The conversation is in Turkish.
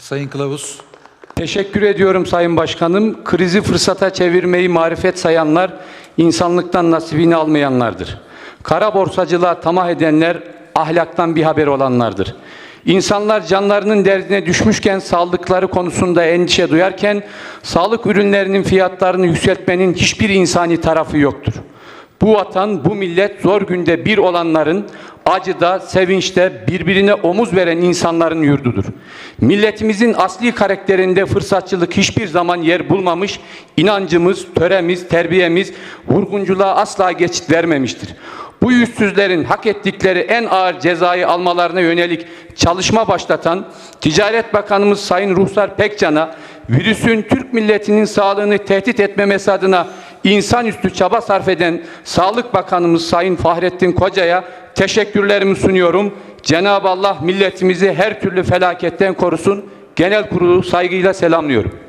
Sayın Kılavuz. Teşekkür ediyorum Sayın Başkanım. Krizi fırsata çevirmeyi marifet sayanlar, insanlıktan nasibini almayanlardır. Kara borsacılığa tamah edenler, ahlaktan bir haber olanlardır. İnsanlar canlarının derdine düşmüşken sağlıkları konusunda endişe duyarken, sağlık ürünlerinin fiyatlarını yükseltmenin hiçbir insani tarafı yoktur. Bu vatan, bu millet zor günde bir olanların, acıda, sevinçte birbirine omuz veren insanların yurdudur. Milletimizin asli karakterinde fırsatçılık hiçbir zaman yer bulmamış, inancımız, töremiz, terbiyemiz vurgunculuğa asla geçit vermemiştir. Bu yüzsüzlerin hak ettikleri en ağır cezayı almalarına yönelik çalışma başlatan Ticaret Bakanımız Sayın Ruhsar Pekcan'a virüsün Türk milletinin sağlığını tehdit etmemesi adına insanüstü çaba sarf eden Sağlık Bakanımız Sayın Fahrettin Koca'ya teşekkürlerimi sunuyorum. Cenab-ı Allah milletimizi her türlü felaketten korusun. Genel kurulu saygıyla selamlıyorum.